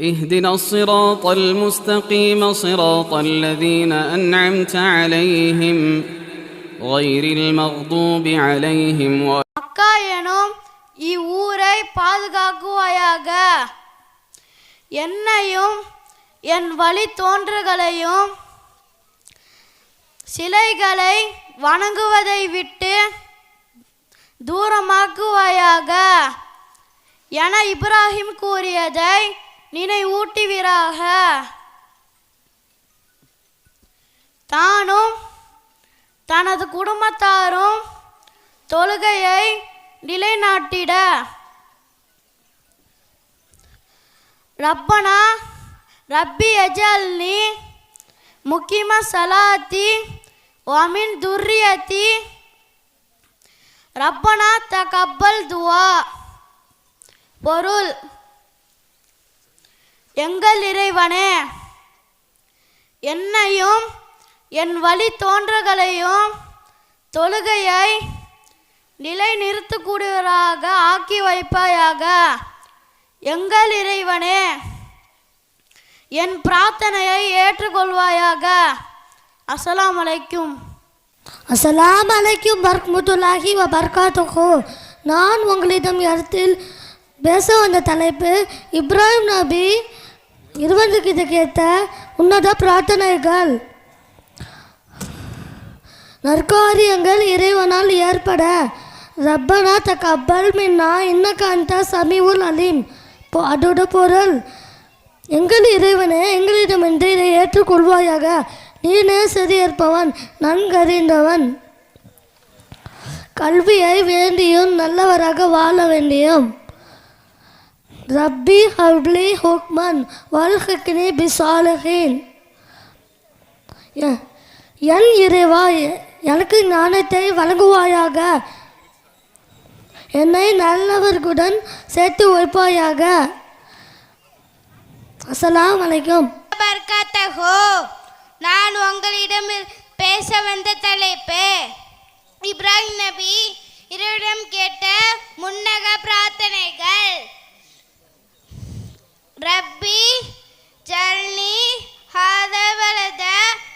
اهدنا الصراط المستقيم صراط الذين انعمت عليهم غير المغضوب عليهم ولا மக்கா எனும் இவ்வூரை பாதுகாக்குவாயாக என்னையும் என் வழி தோன்றகளையும் சிலைகளை வணங்குவதை விட்டு தூரமாக்குவாயாக என இப்ராஹிம் கூறியதை நினைவூட்டுவீராக. தானும் தனது குடும்பத்தாரும் தொழுகையை நிலைநாட்டிட. ரப்பனா ரப்பி அஜல்னி முக்கிம சலாத்தி ஒமின் துர்ரியத்தி ரப்பனா தகப்பல் துவா. பொருள் எங்கள் இறைவனே என்னையும் என் வழி தோன்றகளையும் தொழுகையை நிலைநிறுத்தக்கூடியவராக ஆக்கி வைப்பாயாக. எங்கள் இறைவனே என் பிரார்த்தனையை ஏற்றுக்கொள்வாயாக. அஸ்லாம் அலைக்கும் அஸ்லாம் அலைக்கும் பர்க்முத்துல்லாஹி வ பர்காத்துகோ நான் உங்களிடம் இடத்தில் பேச வந்த தலைப்பு இப்ராஹிம் நபி இருபதுக்கு இது கேட்ட உன்னத பிரார்த்தனைகள். நற்காரியங்கள் இறைவனால் ஏற்பட. ரப்பனா தக்கப்பல் மின்னா இன்னக்க அந்த சமீவுல் அலீம். அதோட பொருள் எங்கள் இறைவனே எங்களிடமிருந்து இதை ஏற்றுக்கொள்வாயாக. நீனே சரியேற்பவன் நன்கறிந்தவன். கல்வியை வேண்டியும் நல்லவராக வாழ வேண்டியும். ரப்பி ஹப்லி ஹுக்மன் வல்ஹிக்னி பிசாலஹீன். எ- என் இறைவா எ- எனக்கு ஞானத்தை வழங்குவாயாக. என்னை நல்லவர்களுடன் சேர்த்து வைப்பாயாக. அஸ்லாம் வலைக்கும் நான் உங்களிடம் பேச வந்த தலைப்பு இப்ராஹிம் நபி இருவரிடம் கேட்ட முன்னக பிரார்த்தனைகள். ரப்பி ஜல்னி ஹாதவலத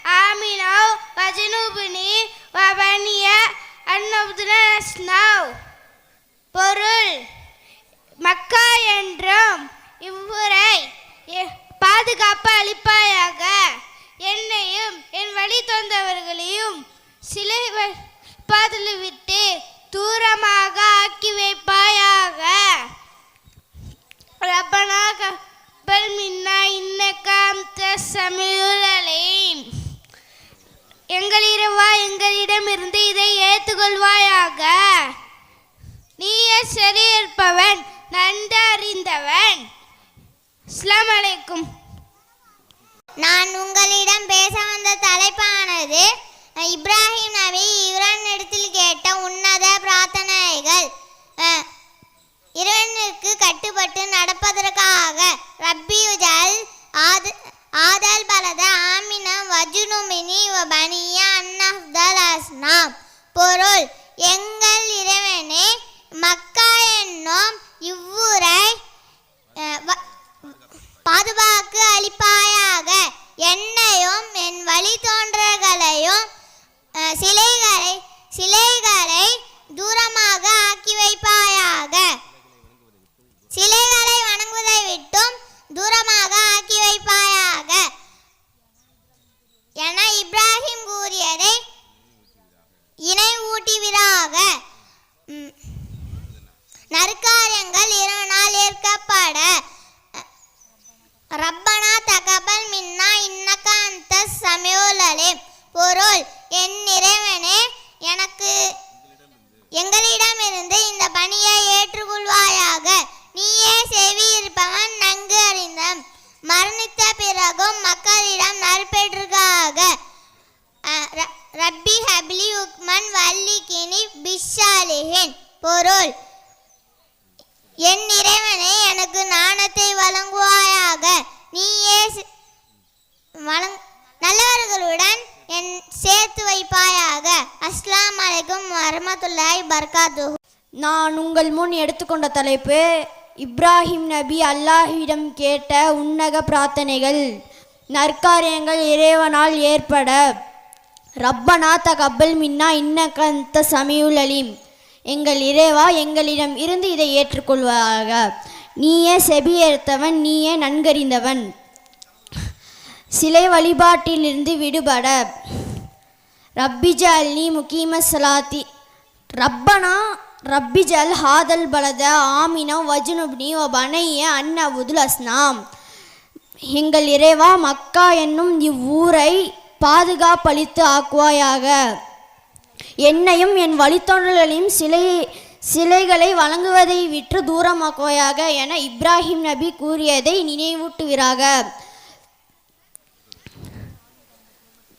ஆமினோ வஜனுபினி வபனிய அன்னபுதுனஸ்னவ். பொருள் மக்கா என்றும் இவ்வுரை எ- பாதுகாப்பு அளிப்பாயாக. என்னையும் என் வழி தந்தவர்களையும் சிலை பாதில் விட்டு தூரமாக ஆக்கி வைப்பாயாக. ரப்பனா கப்பல் மின்னா இன்னக்காம் சமையுலலையும் எங்கள் இரவா எங்களிடமிருந்து இதை ஏற்றுக்கொள்வாயாக நீயே சரியிருப்பவன் நன்கு அறிந்தவன். அஸ்ஸலாமு அலைக்கும் நான் உங்களிடம் பேச வந்த தலைப்பானது இப்ராஹிம் நபி இறைவனிடத்தில் கேட்ட உன்னத பிரார்த்தனைகள். இறைவனுக்கு கட்டுப்பட்டு நடப்பதற்காக ரப்பியுஜல் ஆத ஆதல் பலத ஆமினம் வஜுனுமினி பனியா பனிய அன்னஹ்தல் அஸ்னாம். பொருள் எங்கள் இறைவனே மக்கா என்னும் இவ்வூரை வ- பாதுகாக்கு அளிப்பாயாக. என்னையும் என் வழி தோன்றர்களையும் சிலைகளை சிலைகளை தூரமாக ஆக்கி வைப்பாயாக. சிலைகளை வணங்குவதை விட்டும் தூரமாக ஆக்கி வைப்பாயாக. என இப்ராஹிம் கூறியதை இணை ஊட்டிவிடாக நற்காரியங்கள் இறைவனால் ஏற்கப்பட. ரப்பனா தகபல் மின்னா இன்னக்க அந்த சமயோலலே. பொருள் என் இறைவனே எனக்கு எங்களிடமிருந்து இந்த பணியை ஏற்றுக்கொள்வாயாக. நீயே செவி இருப்பவன் நன்கு அறிந்த மரணித்த பிறகும் மக்களிடம் நற்பெற்றுக்காக ரப்பி ஹபிலி உக்மன் வல்லிகினி பிஷாலிஹின் பொருள். என் இறைவனே எனக்கு நாணத்தை வழங்குவாயாக. நீயே வழங் நல்லவர்களுடன் என் சேர்த்து வைப்பாயாக. அஸ்லாம் அலைக்கும் வரமத்துல்லாய் பர்காத்து நான் உங்கள் முன் எடுத்துக்கொண்ட தலைப்பு இப்ராஹிம் நபி அல்லாஹிடம் கேட்ட உன்னக பிரார்த்தனைகள் நற்காரியங்கள் இறைவனால் ஏற்பட. ரப்பனா தகப்பல் மின்னா இன்னக அந்த சமியுல் அலீம். எங்கள் இறைவா எங்களிடம் இருந்து இதை ஏற்றுக்கொள்வாயாக. நீயே செபியேர்த்தவன் நீயே நன்கறிந்தவன். சிலை வழிபாட்டிலிருந்து விடுபட. ரப்பிஜா அல்லி முகீம சலாத்தி. ரப்பனா ரப்பிஜல் ஹாதல் பலத ஆமினா வஜுனுப்னி வ பனைய அன்னபுதுல் அஸ்னாம். எங்கள் இறைவா மக்கா என்னும் இவ்வூரை பாதுகாப்பளித்து ஆக்குவாயாக. என்னையும் என் வழித்தோன்றலையும் சிலை சிலைகளை வழங்குவதை விற்று தூரமாக்குவாயாக என இப்ராஹிம் நபி கூறியதை நினைவூட்டுகிறாக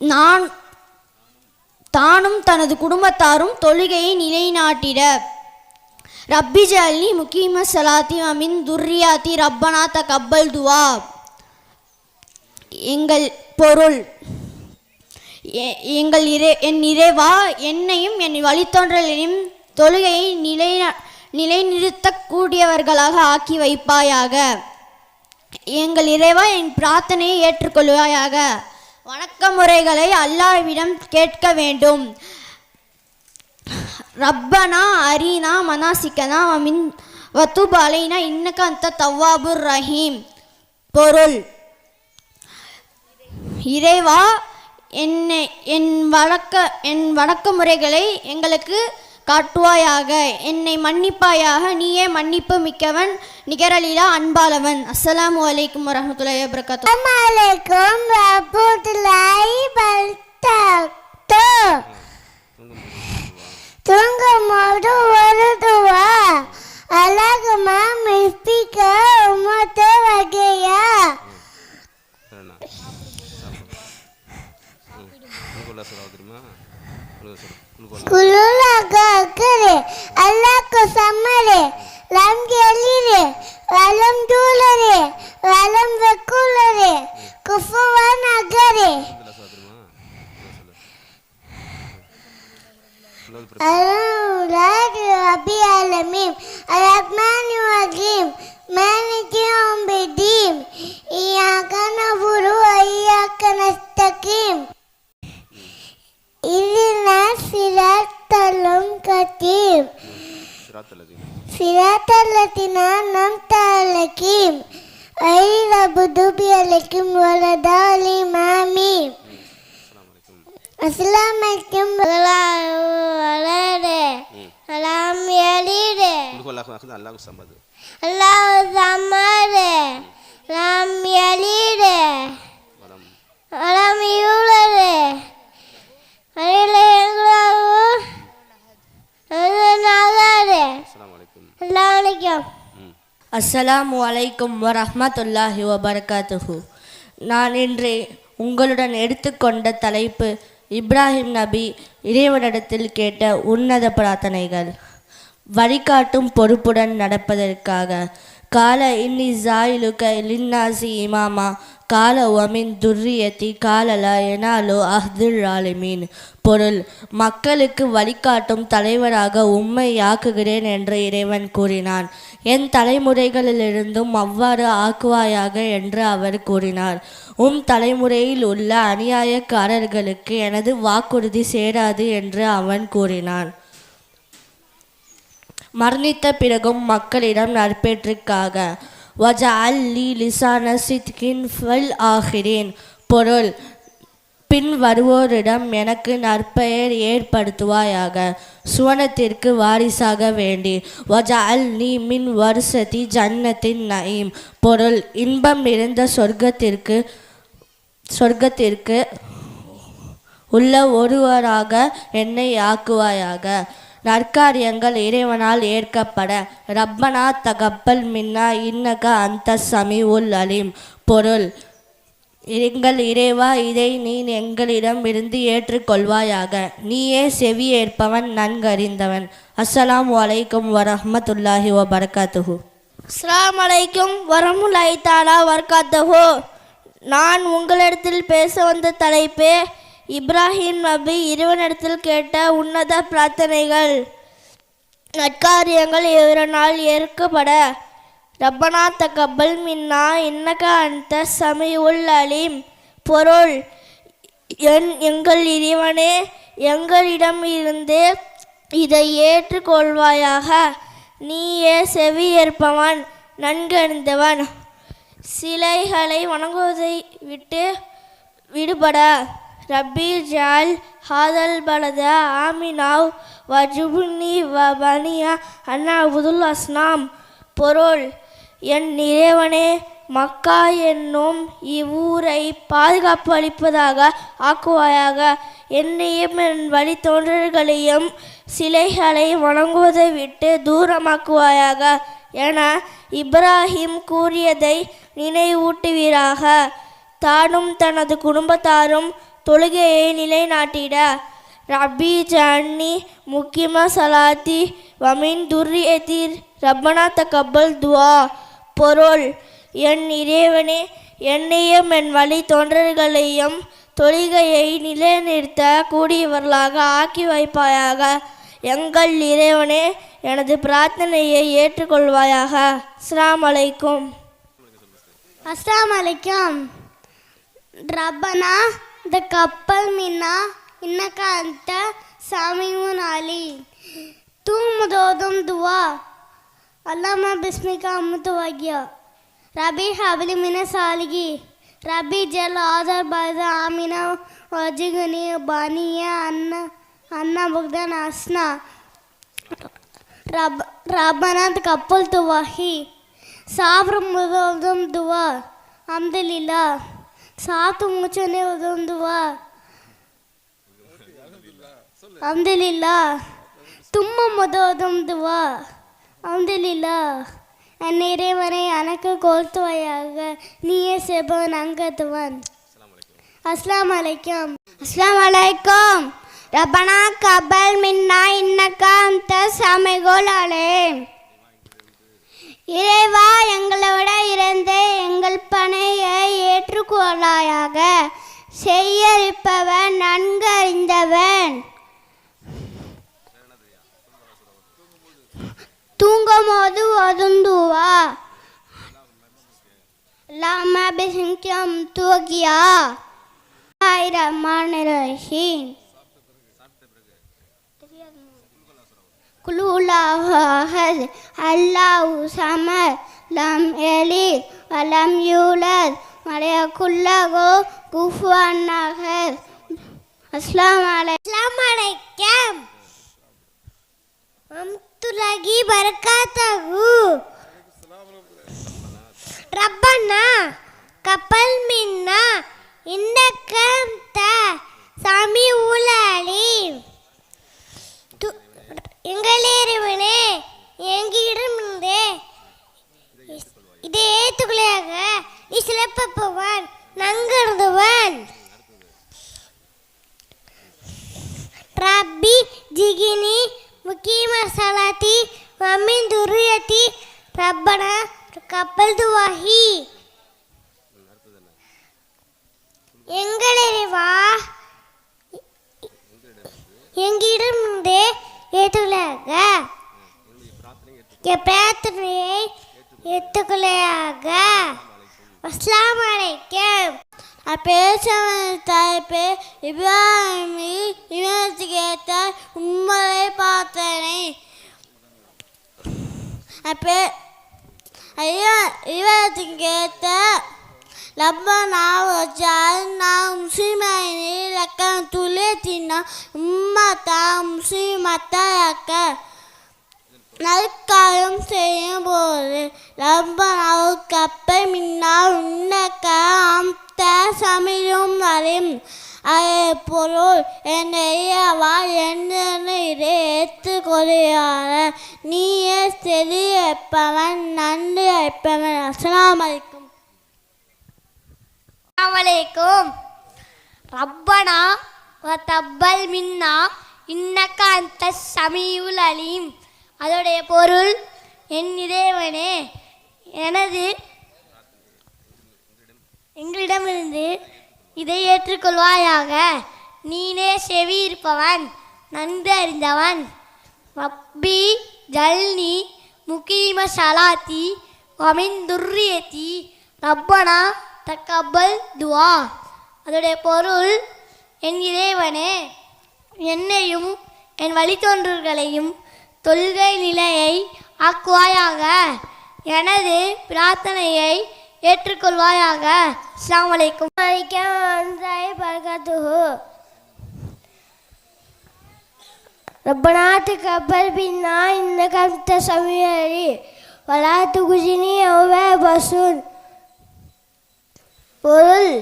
நான் தானும் தனது குடும்பத்தாரும் தொழுகையை நிலைநாட்டிட ரப்பி ஜல்லி முக்கீம சலாத்தி அமின் துர்ரியாத்தி ரப்பனா தகப்பல் துவா. எங்கள் பொருள் எ- எங்கள் இறை என் இறைவா என்னையும் என் வழித்தோன்றலையும் தொழுகையை நிலை நிலைநிறுத்தக்கூடியவர்களாக ஆக்கி வைப்பாயாக. எங்கள் இறைவா என் பிரார்த்தனையை ஏற்றுக்கொள்வாயாக. வணக்க முறைகளை அல்லாவிடம் கேட்க வேண்டும். ரப்பனா அரீனா மனாசிக்கனா மின் வத்துப் அலைனா இன்னக்க அந்த தவ்வாபுர் ரஹீம். பொருள். இறைவா என்னை என் வழக்க என் வழக்க முறைகளை எங்களுக்கு காட்டுவாயாக. என்னை மன்னிப்பாயாக நீயே மன்னிப்பு மிக்கவன் நிகரலீலா அன்பாளவன் அஸ்ஸலாமு அலைக்கும் வரஹ்மத்துல்லாஹி வபரகாத்துஹு. அலைக்கும் வரமத்துல்லாஹி பர்காத்து அஸ்ஸலாமு அலைக்கும் அஸ்ஸலாமு அலைக்கும் அலாம் உனக்கு அல்லாஹ் அல்லாஹ் அல்லாஹ் வலம் அலாம் யூலது அலைல எங்களாவோ அது நகரு அஸ்ஸலாமு அலைக்கும். அஸ்ஸலாமு அலைக்கும். ம். அஸ்ஸலாமு அலைக்கும் வரஹ்மத்துல்லாஹி வபரகாத்துஹு. நான் இன்று உங்களுடன் எடுத்துக்கொண்ட தலைப்பு இப்ராஹிம் நபி இறைவனிடத்தில் கேட்ட உன்னத பிரார்த்தனைகள். வழிகாட்டும் பொறுப்புடன் நடப்பதற்காக கால இன்னி ஜாயிலுக லின்னாசி இமாமா கால ஒமின் துர்ரியத்தி காலல எனாலோ அஹ்துல் ஆலிமீன் பொருள் மக்களுக்கு வழிகாட்டும் தலைவராக உம்மை யாக்குகிறேன் என்று இறைவன் கூறினான். என் தலைமுறைகளிலிருந்தும் அவ்வாறு ஆக்குவாயாக என்று அவர் கூறினார். உம் தலைமுறையில் உள்ள அநியாயக்காரர்களுக்கு எனது வாக்குறுதி சேராது என்று அவன் கூறினான். மரணித்த பிறகும் மக்களிடம் நற்பேற்றுக்காக வஜ அல்லி லிசான சித்கின் ஃபல் ஆகிறேன் பொருள் பின் வருவோரிடம் எனக்கு நற்பெயர் ஏற்படுத்துவாயாக. சுவனத்திற்கு வாரிசாக வேண்டி. வஜா அல் நீ மின் வருசதி ஜன்னத்தின் நயீம். பொருள் இன்பம் நிறைந்த சொர்க்கத்திற்கு சொர்க்கத்திற்கு உள்ள ஒருவராக என்னை ஆக்குவாயாக. நற்காரியங்கள் இறைவனால் ஏற்கப்பட. ரப்பனா தகப்பல் மின்னா இன்னக அந்த சமி உல் அலீம். பொருள் எங்கள் இறைவா இதை நீ எங்களிடம் இருந்து ஏற்றுக்கொள்வாயாக நீயே செவி ஏற்பவன் நன்கறிந்தவன். அஸ்ஸலாம் அலைக்கும் வரஹ்மத்துல்லாஹி வபரகாத்துஹு. அஸ்லாம் வலைக்கும் வரமுல்லாஹி தாலா வர்காத்தஹோ நான் உங்களிடத்தில் பேச வந்த தலைப்பு இப்ராஹிம் நபி இறைவனிடத்தில் கேட்ட உன்னத பிரார்த்தனைகள். நற்காரியங்கள் இவரனால் ஏற்கப்பட ரப்பனா தகப்பல் மின்னா இன்னக அந்த சமியுல் அலீம். பொருள் என் எங்கள் இறைவனே எங்களிடம் இருந்து இதை ஏற்றுக்கொள்வாயாக நீயே செவியேற்பவன் நன்கறிந்தவன். சிலைகளை வணங்குவதை விட்டு விடுபட. ரப்பி ஜால் ஹாதல் பலத ஆமினாவ் வஜுபுனி வ அண்ணா அபுதுல் அஸ்னாம் பொருள் என் இறைவனே மக்கா என்னும் இவ்வூரை பாதுகாப்பு அளிப்பதாக ஆக்குவாயாக. என்னையும் என் வழித்தோன்றல்களையும் சிலைகளை வணங்குவதை விட்டு தூரமாக்குவாயாக. என இப்ராஹிம் கூறியதை நினைவூட்டுவீராக. தானும் தனது குடும்பத்தாரும் தொழுகையை நிலைநாட்டிட. ரபி ஜன்னி முக்கிம சலாத்தி வமின் துர்ரியதீர் ரப்பனா தகப்பல் துவா. பொருள் என் இறைவனே என்னையும் என் வழி தொண்டர்களையும் தொழுகையை நிலைநிறுத்த கூடியவர்களாக ஆக்கி வைப்பாயாக. எங்கள் இறைவனே எனது பிரார்த்தனையை ஏற்றுக்கொள்வாயாக. அஸ்லாம் அலைக்கும். அஸ்லாம் அலைக்கும். ரப்பனா த கப்பல் மின்னா இன்னக்காந்த சாமியும் அலி தூமுதோதும் துவா. அல்லாமா பிஸ்மிகா அமுத்து வாக்கியா ரபி ஹபிலி மின சாலிகி ரபி ஜல் ஆதார் பாத ஆமினா வஜுகுனி பானிய அண்ணா அண்ணா புக்தன் அஸ்னா ரப் ரப்பனா கப்பல் துவாஹி சாப்பிடும் உதவும் துவா அம்தலில்லா சாத்து மூச்சனே உதவும் துவா அம்தலில்லா தும்ம உதவும் துவா அம்தலில்லா என் இறைவனை எனக்கு கோர்த்துவையாக நீயே செபவன் அங்கத்துவன். அஸ்லாம் அலைக்கம். அஸ்லாம் அலைக்கம். ரபனா கபல் மின்னா இன்னக்கா அந்த சமைகோல் அலேம் இறைவா எங்களோட இருந்து எங்கள் பணியை ஏற்றுக்கொள்ளாயாக. செய்யறிப்பவன் நன்கு அறிந்தவன் தூங்கும் போது ஒதுந்துவா லாம பிசிங்கம் தூக்கியா? ஹாய் ரஹ்மான் ரஹீம் அல்லாஹ் சமத் லம் எலித் வலம் யூலத் வலையகுல்லஹு குஃபுவன் அஸ்லாம் அஸ்ஸலாமு அலைக்கும் அலைக்கம். அம்துலகி பரக்காத்தஹு ரப்பனா ಕಪಲ್ ಮಿನ್ನ இன்னக்கம் த சாமி ஊலாலி எங்களேறிவனே எங்கிடம் இதை ஏத்துக்குள்ளையாக நீ சிறப்பவன் நங்கருதுவான் ரப்பி ஜிகினி முக்கிய மசாலாத்தி மம்மின் துரியத்தி ரப்பனா கப்பல் துவாஹி எங்களறிவா எங்கிடமிருந்து ஏற்றுக்கொள்ளாக என் பிரார்த்தனையை ஏற்றுக்கொள்ளையாக அஸ்லாம் வலைக்கம் அப்பேச தலைப்பு இப்ராஹிமி இவனுக்கு கேட்ட உண்மையை பார்த்தனை. அப்பே ஐயா இவனுக்கு ஏற்ற லப்பனா வச்சால்னா முஸ்லிமைனி லக்கம் துளத்தினா உம்மத்தா முஸ்லிமத்தா லக்க நற்காலம் செய்யும் போது லப்பனாவு கப்பை மின்னால் உன்னக்க அம்த சமையும் வரும் அதே பொருள் என்னையவா இதை ஏற்றுக்கொள்ளார நீயே செறி வைப்பவன் நன்றி வைப்பவன் அஸ்லாம் அலைக்கும் அலைக்கும். ரப்பனா தப்பல் மின்னா இன்னக்க அந்த சமியுல் அலீம். அதோடைய பொருள் என் இறைவனே. எனது எங்களிடமிருந்து இதை ஏற்றுக்கொள்வாயாக. நீனே செவி இருப்பவன் நன்கு அறிந்தவன். ரப்பி ஜல்னி முகீம சலாத்தி வமின் துர்ரியத்தி. ரப்பனா தக்கபல் துவா. அதோடைய பொருள் என் இறைவனே. என்னையும் என் வழித்தோன்றர்களையும் தொல்கை நிலையை ஆக்குவாயாக எனது பிரார்த்தனையை ஏற்றுக்கொள்வாயாக அஸ்ஸலாமு அலைக்கும் பரகாத்துஹு ربنا تقبل منا إنك أنت السميع العليم ولا تخزني يوم يبعثون பொருள்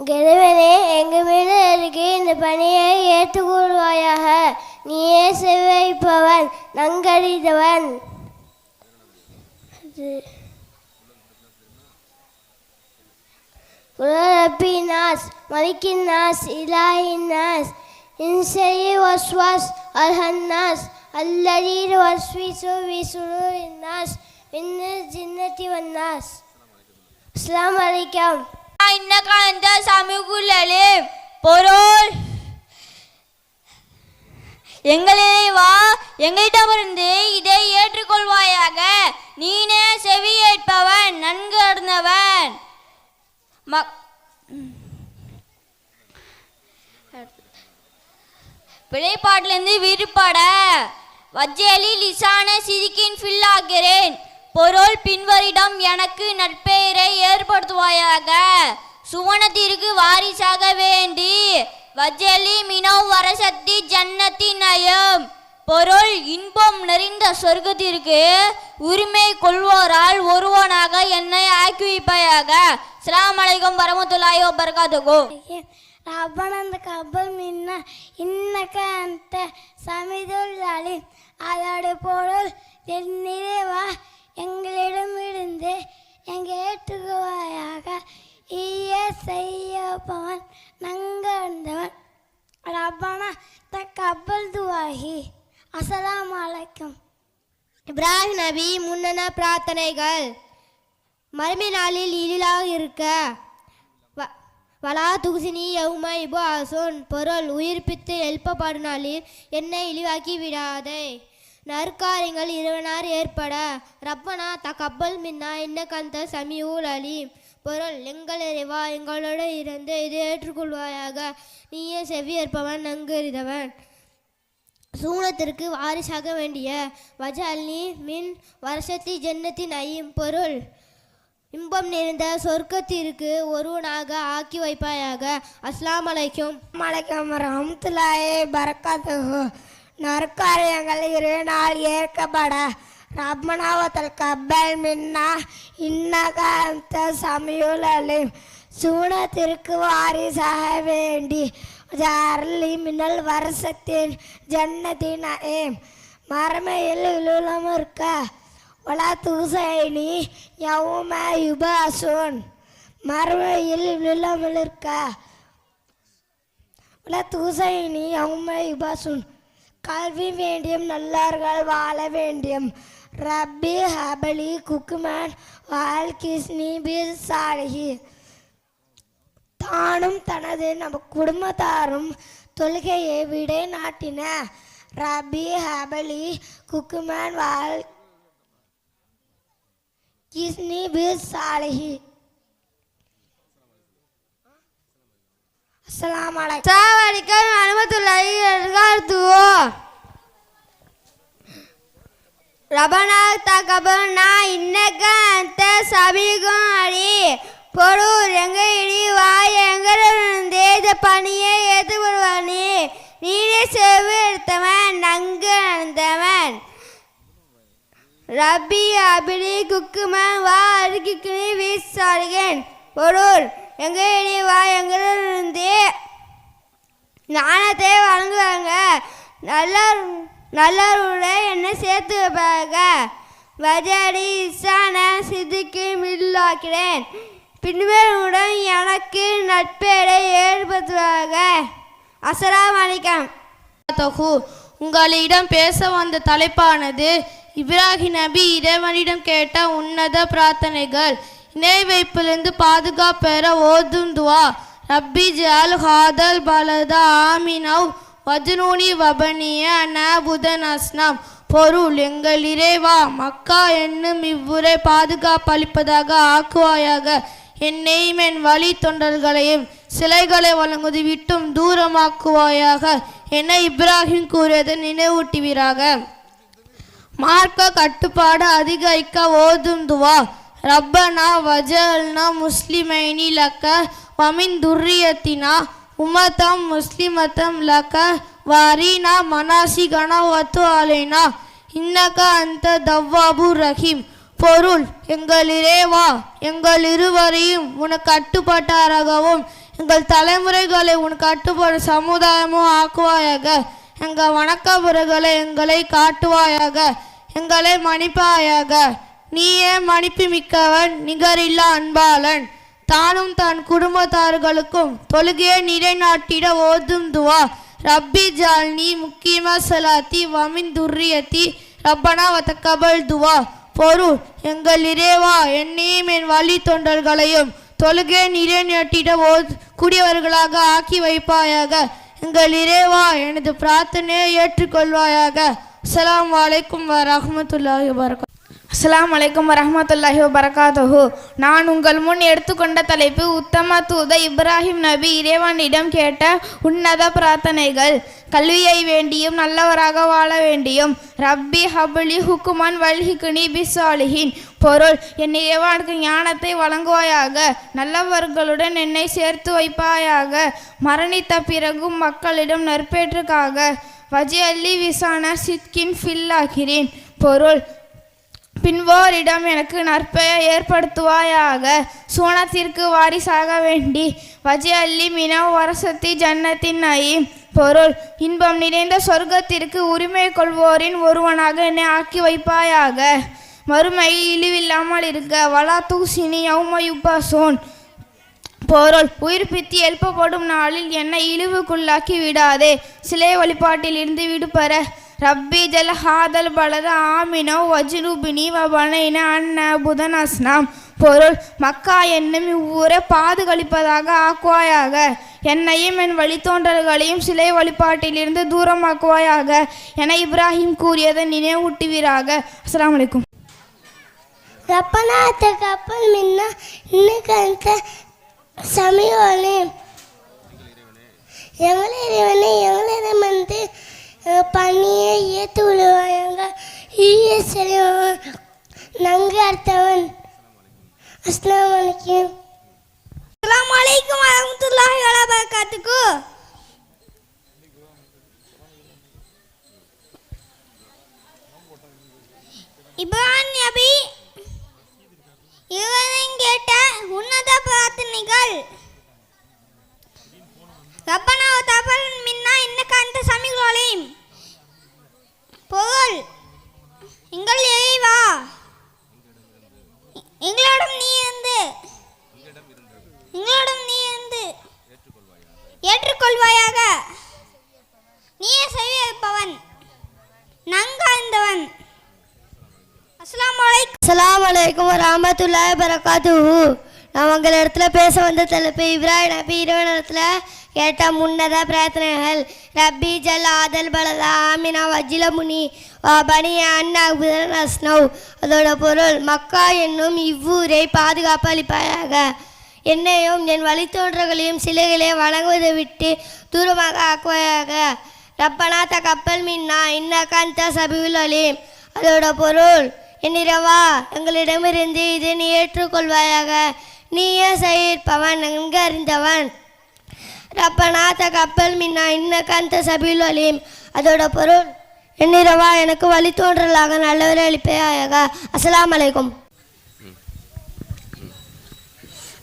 இறைவனே இறைவனே எங்கள் மீது இருக்கு இந்த பணியை ஏற்றுக்கொள்வாயாக நீயே செவைப்பவன் நன்கறிந்தவன் அது- ربي الناس ملك الناس إله الناس من شر وسواس الخناس الذي يوسوس في صدور الناس من الجنة والناس السلام عليكم இன்ன அந்த சமூகுலே பொருள் எங்களே வா எங்களிடமிருந்து இதை ஏற்றுக்கொள்வாயாக நீனே செவியேற்பவன் நன்கு அறிந்தவன் பிழைப்பாட்டிலிருந்து விருப்பட வஜ்ஜலி லிசான சிரிக்கின் ஃபில்லாகிறேன் பொருள் பின்வரிடம் எனக்கு நற்பெயரை ஏற்படுத்துவாயாக. சுவனத்திற்கு வாரிசாக வேண்டி வஜ்ஜலி மினோ வரசத்தி ஜன்னத்தி நயம். பொருள் இன்பம் நிறைந்த சொர்க்கத்திற்கு உரிமை கொள்வோரால் ஒருவனாக என்னை ஆக்கி வைப்பாயாக அலைக்கும் வரமத்துல்லாஹி வபரகாத்துஹு. ரப்பனா அந்த கப்பல் மின்னா இன்னக்க அந்த சமிதுல் அலீம். அதோட பொருள் என் எங்களிடமிருந்து எங்கள் ஏற்றுக்குவாயாக. ஈய செய்யப்பவன் நங்கந்தவன் ரப்பனா த கப்பல் துவாஹி அஸ்ஸலாமு அலைக்கும். இப்ராஹிம் நபி முன்னன பிரார்த்தனைகள். மறுமை நாளில் இழிலாக இருக்க. வலா துகுசினி யௌம இபு அசோன் பொருள் உயிர்ப்பித்து எழுப்பப்படும் நாளில் என்னை இழிவாக்கி விடாதே. நற்காரியங்கள் இருவனார் ஏற்பட. ரப்பனா தகப்பல் மின்னா என்ன கந்த சமியூல் அலீம். பொருள் எங்கள் இறைவா எங்களோடு இருந்து இதை ஏற்றுக்கொள்வாயாக. நீயே செவியேற்பவன் ஏற்பவன் சூனத்திற்கு வாரிசாக வேண்டிய. வஜாலினி மின் வருஷத்தி ஜென்னத்தின் ஐயும். பொருள் இன்பம் நிறைந்த சொர்க்கத்திற்கு ஒருவனாக ஆக்கி வைப்பாயாக. அஸ்லாம் அலைக்கும். வலைக்கம் ரஹமத்துல்லாஹி பரக்காத்து நற்காரியங்கள் இரு நாள் ஏற்கப்பட. ரப்மனாவத்தல் கப்பல் மின்னா இன்னகாந்த அந்த சூன திருக்கு சூனத்திற்கு வாரிசாக வேண்டி. ஜார்லி மின்னல் வருஷத்தின் ஜன்னத்தின் ஏம். மரமையில் இலுலம் இருக்க வலா தூசைனி யவும யுபாசுன். மறுமையில் இலுலம் இருக்க உல தூசைனி யவும யுபாசுன். கல்வி வேண்டியும் நல்லார்கள் வாழ வேண்டியும். ரப்பி ஹபலி குக்குமன் வால் கிஸ்னி பிர் சாலிஹி தானும் தனது நம்ம குடும்பத்தாரும் தொழுகையை விடை நாட்டின. ரபி ஹபலி குக்குமன் வால் கிஸ்னி பிர் சாலிஹி அஸ்ஸலாமு அலைக்கும். அஸ்ஸலாமு அலைக்கும் வரஹ்மத்துல்லாஹி வபரகாத்துஹு ரபனா தகபனா இன்னக அந்த சபிகும் அடி. பொருள் எங்க இடி வாய் எங்களிருந்து இந்த பணியை ஏற்றுக்கொள்வானே நீரே செவி எடுத்தவன் நன்கு நடந்தவன் ரப்பி அபிடி குக்குமன் வா அருகிக்கினி வீசாருகன் பொருள் எங்க இடி வா எங்களிருந்து ஞானத்தை வழங்குவாங்க. நல்ல நல்லவருடைய என்னை சேர்த்து வைப்பாக. வஜடி இசான சிதிக்கு மில்லாக்கிறேன் பின்வருடன் எனக்கு நட்பேரை ஏற்படுத்துவாக. அஸ்ஸலாமு அலைக்கும் தொகு உங்களிடம் பேச வந்த தலைப்பானது இப்ராஹிம் நபி இறைவனிடம் கேட்ட உன்னத பிரார்த்தனைகள். இணை வைப்பிலிருந்து பாதுகாப்பெற ஓதும் துவா. ரப்பி ஜால் ஹாதல் பலதா ஆமினவ் வஜ்னூனி வபனிய நபுதன் அஸ்னாம் பொருள் எங்கள் இறைவா மக்கா என்னும் இவ்வுரை பாதுகாப்பளிப்பதாக ஆக்குவாயாக. என்னையும் என் வழி தொண்டர்களையும் சிலைகளை வழங்குவது விட்டும் தூரமாக்குவாயாக. என இப்ராஹிம் கூறியதை நினைவூட்டுவீராக. மார்க்க கட்டுப்பாடு அதிகரிக்க ஓதும் துவா ரப்பனா வஜல்னா முஸ்லிமைனி லக்க வமின் துர்ரியத்தினா உமதம் முஸ்லிமதம் லக வாரினா மனாசிகனா வத்து அலைனா இன்னக அந்த தவ்வாபு ரஹீம். பொருள் எங்கள் இறைவா எங்கள் இருவரையும் உனக்கு கட்டுப்பட்டாராகவும். எங்கள் தலைமுறைகளை உனக்கு கட்டுப்பாடு சமுதாயமும் ஆக்குவாயாக. எங்கள் வணக்கபுரங்களை எங்களை காட்டுவாயாக. எங்களை மன்னிப்பாயாக. நீயே மன்னிப்பு மிக்கவன் நிகரில்லா அன்பாளன். தானும் தன் குடும்பத்தார்களுக்கும் தொழுகையை நிலைநாட்டிட ஓதும் துவா ரப்பி ஜால்னி முக்கியமா சலாத்தி வமின் துர்ரியத்தி ரப்பனா வத்தக்கபல் துவா. பொருள் எங்கள் இறைவா என்னையும் என் வழி தொண்டர்களையும் தொழுகை நிலைநாட்டிட ஓ கூடியவர்களாக ஆக்கி வைப்பாயாக. எங்கள் இறைவா எனது பிரார்த்தனையை ஏற்றுக்கொள்வாயாக. அஸ்லாம் வலைக்கும் வரஹ்மத்துல்லாஹி வரகம் அஸ்லாம் வலைக்கம் வரமத்துல்லாஹி வபரகாத்துஹு. நான் உங்கள் முன் எடுத்துக்கொண்ட தலைப்பு உத்தம தூத இப்ராஹிம் நபி இறைவனிடம் கேட்ட உன்னத பிரார்த்தனைகள். கல்வியை வேண்டியும் நல்லவராக வாழ வேண்டியும். ரப்பி ஹபுலி ஹுக்குமான் வல்ஹிகுனி பிசாலிஹின் பொருள் என் இறைவனுக்கு ஞானத்தை வழங்குவாயாக. நல்லவர்களுடன் என்னை சேர்த்து வைப்பாயாக. மரணித்த பிறகும் மக்களிடம் நற்பேற்றுக்காக. வஜி அல்லி விசான சித்கின் ஃபில்லாகிறேன் பொருள் பின்வோரிடம் எனக்கு நற்பெயர் ஏற்படுத்துவாயாக. சூனத்திற்கு வாரிசாக வேண்டி வஜி அல்லி மினவ் வரசத்தி ஜன்னத்தின் நயீம் பொருள். இன்பம் நிறைந்த சொர்க்கத்திற்கு உரிமை கொள்வோரின் ஒருவனாக என்னை ஆக்கி வைப்பாயாக. மறுமையில் இழிவில்லாமல் இருக்க வலா தூசினி யௌமயுப்பாசோன் பொருள். உயிர்ப்பித்து எழுப்பப்படும் நாளில் என்னை இழிவுக்குள்ளாக்கி விடாதே. சிலை வழிபாட்டில் இருந்து விடுபெற ربي جل هذا البلد آمنا وجنوبني وبنينا أن புதன் الأصنام பொருள் மக்கா என்னும் இவ்வூரை பாதுகளிப்பதாக ஆக்குவாயாக. என்னையும் என் வழித்தோன்றல்களையும் சிலை வழிபாட்டிலிருந்து தூரமாக்குவாயாக. என இப்ராஹிம் கூறியதை நினைவூட்டுவீராக. அஸ்லாம் வலைக்கும் ربنا تقبل منا إنك أنت السميع العليم எங்களை இறைவனே எங்களை வந்து பணியை ஏற்று விடுவாங்க ஈய செல்வன் நன்கு அர்த்தவன். அஸ்லாம் வலைக்கம் அஸ்ஸலாமு அலைக்கும் வரஹ்மத்துல்லாஹி வபரகாத்துக்கு இப்ராஹிம் நபி இவரின் கேட்ட உன்னத பிரார்த்தனைகள். ரப்பனா தபல் மின்னா இன்னக்க அந்த சமிகளோலையும் பொருள் எங்கள் இறைவா எங்களோடும் நீ இருந்து. எங்களோடும் நீ இருந்து. ஏற்றுக்கொள்வாயாக. நீயே செவியேற்பவன் நங்காய்ந்தவன். அஸ்லாம் அலைக்கும். அஸ்ஸலாமு அலைக்கும் வரஹ்மத்துல்லாஹி வரகாத்துஹு நான் உங்கள் இடத்துல பேச வந்த தலைப்பு இப்ராஹிம் நபி இடத்துல முன்னத பிரார்த்தனைகள். ரப்பி ஜல் ஆதல் பலதா ஆமினா வஜில முனி அண்ணா புதன் அஸ்னவ் அதோட பொருள் மக்கா என்னும் இவ்வூரை பாதுகாப்பு அளிப்பாயாக. என்னையும் என் வழித்தோன்றர்களையும் சிலைகளையும் வணங்குவதை விட்டு தூரமாக ஆக்குவாயாக. ரப்பனா த கப்பல் மின்னா இன்னக்காந்த சபிவில் அலீம். அதோட பொருள் என்னிரவா எங்களிடமிருந்து இதை நீ ஏற்றுக்கொள்வாயாக. நீயே செய்யிருப்பவன் நன்கு அறிந்தவன் ரப்பனா கப்பல் மின்னா இன்னக்கு அந்த சபீல் வலியும் அதோட பொருள் என்னிரவா எனக்கு வழி தோன்றலாக நல்லவரை அழிப்பேயாயக அஸ்லாம் அலைக்கும்.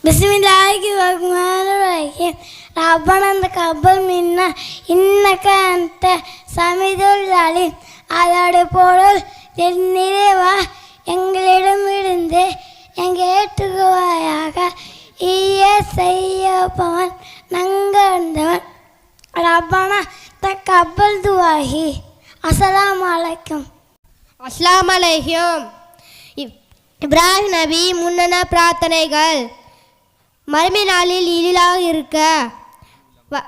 பிஸ்மில்லாஹி ரஹ்மான் ரஹீம் ரப்பனா தகப்பல் மின்னா இன்னக்கு அந்த சமீதுல் அலிம் அதோட பொருள் என்னிரவா எங்களிடமிருந்து எங்கள் ஏற்றுக்குவாயாக ஈய செய்யபவன் நங்கந்தவன் ரப்பனா தக்கப்பல் துவாஹி அஸ்லாம் அலைக்கும். அஸ்லாம் அலைக்கும். இப்ராஹிம் நபி முன்னன பிரார்த்தனைகள். மறுமை நாளில் இழிலாக இருக்க வ-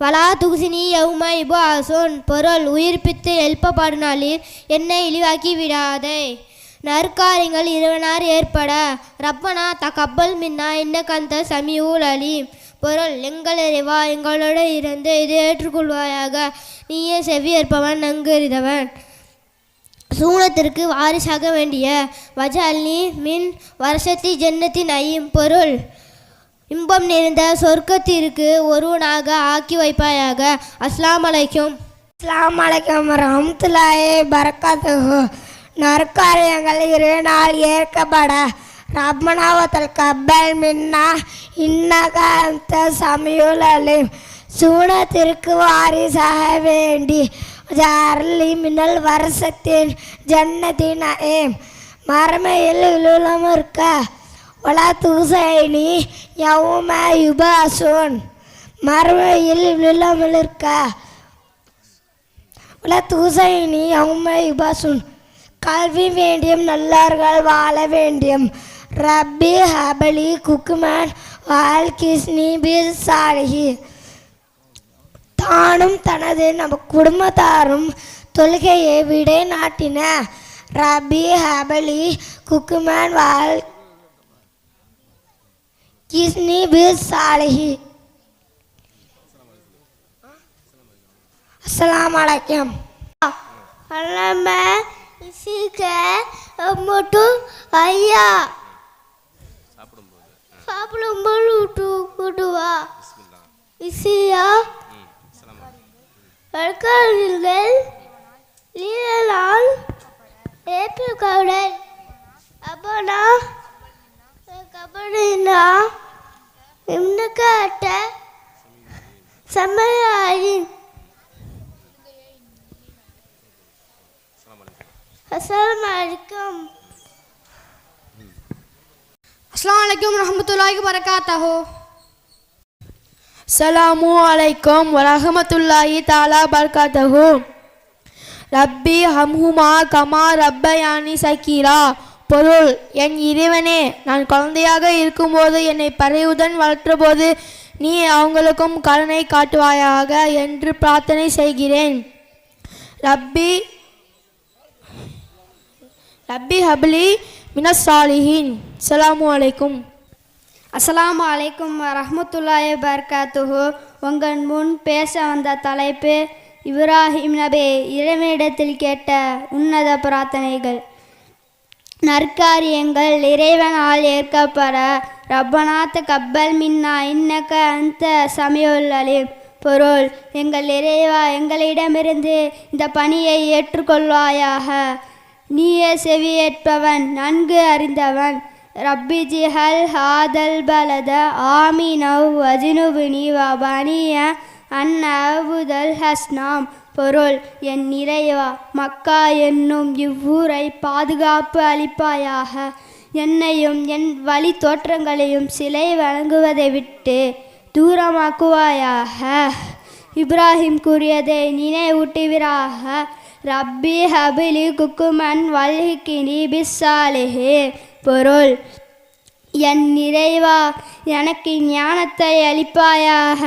வலா துகுசினி யவுமா இபு அசோன் பொருள் உயிர்ப்பித்து எழுப்பப்படும் நாளில் என்னை இழிவாக்கி விடாதே. நற்காரியங்கள் இருவனார் ஏற்பட. ரப்பனா தக்கப்பல் மின்னா என்ன கந்த சமியூல் அலீம் பொருள் எங்கள் இறைவா எங்களோட இருந்து இதை ஏற்றுக்கொள்வாயாக. நீயே செவியேற்பவன் நன்கறிதவன் சூனத்திற்கு வாரிசாக வேண்டிய. வஜால்னி மின் வருஷத்தி ஜென்னத்தின் ஐயும். பொருள் இன்பம் நிறைந்த சொர்க்கத்திற்கு ஒருவனாக ஆக்கி வைப்பாயாக. அஸ்லாம் அலைக்கும். அஸ்லாம் அலைக்கம் ரஹமத்துல்லாயே பரக்காத்து நற்காரியங்கள் இரு நாள் ஏற்கப்பட. ரப்மனாவத்தல் கப்பல் மின்னா இன்னகாந்த அந்த சூன திருக்கு வாரிசாக வேண்டி. ஜார்லி மின்னல் வருஷத்தின் ஜன்னத்தின் ஏம் மரமையில் விழுலம் இருக்க ஒலா தூசைனி யவும யுபாசூன் மறுமையில் இலுலம் இருக்க உல தூசைனி யவும யுபாசுன் கல்வி வேண்டியும் நல்லார்கள் வாழ வேண்டியும். ரப்பி ஹபலி குக்குமன் வால் கிஸ்னி பில் சாலிஹி. தானும் தனது நம்ம குடும்பத்தாரும் தொழுகையை விடை நாட்டின ரபி ஹபலி குக்குமன் வால் கிஸ்னி பில் சாலிஹி அஸ்லாம் வலைக்கம் அல்லாம இசிக்க அம்மட்டு ஐயா. சாப்பிடும்போது. விட்டு விட்டுவா இசியா. வழக்கறிஞர்கள் லீலால் ஏற்றுக்கவுடன் அப்பனா கபடினா இந்த காட்ட அஸ்லாம் அஸ்ஸலாமு அலைக்கும். அஸ்லாம் வலைக்கம் ரஹமத்துல்லாஹி வரகாத்தஹோ அஸ்ஸலாமு அலைக்கும் வரஹமத்துல்லாஹி தாலா பர்காத்தஹு ரப்பி ஹம்ஹுமா கமா ரப்பயானி சக்கீரா பொருள் என் இறைவனே நான் குழந்தையாக இருக்கும்போது என்னை பறையுடன் வளர்த்தபோது நீ அவங்களுக்கும் கருணை காட்டுவாயாக என்று பிரார்த்தனை செய்கிறேன். ரப்பி ரப்பி ஹபிலி மினசாலிஹின் அஸ்லாமு அலைக்கும் அஸ்ஸலாமு அலைக்கும் ரஹமத்துல்லாய் பர்காத்துஹு உங்கள் முன் பேச வந்த தலைப்பு இப்ராஹிம் நபே இறைவனிடத்தில் கேட்ட உன்னத பிரார்த்தனைகள். நற்காரியங்கள் இறைவனால் ஏற்கப்பட ரப்பநாத் கப்பல் மின்னா இன்னக்க அந்த சமயுல் பொருள் எங்கள் இறைவா எங்களிடமிருந்து இந்த பணியை ஏற்றுக்கொள்வாயாக. நீயே செவியேற்பவன் நன்கு அறிந்தவன். ரப்பி ஜிஹல் ஹாதல் பலத ஆமினவ் வஜினுபினி வபனிய அந்நவுதல் ஹஸ்னாம். பொருள் என் இறைவா மக்கா என்னும் இவ்வூரை பாதுகாப்பு அளிப்பாயாக. என்னையும் என் வழி தோற்றங்களையும் சிலை வழங்குவதை விட்டு தூரமாக்குவாயாக. இப்ராஹிம் கூறியதை நினைவூட்டுவீராக. ரப்பி ஹபிலி குக்குமன் வல்ஹிக்கினி பிஸ்ஸாலிஹே. பொருள் என் நிறைவா எனக்கு ஞானத்தை அளிப்பாயாக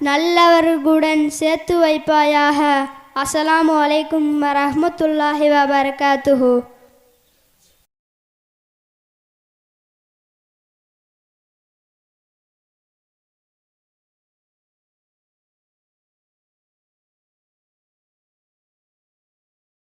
நல்லவர்களுடன் சேர்த்து வைப்பாயாக. அஸ்லாம் வலைக்கும் வரஹ்மத்துல்லாஹி வபர்காத்துஹூ.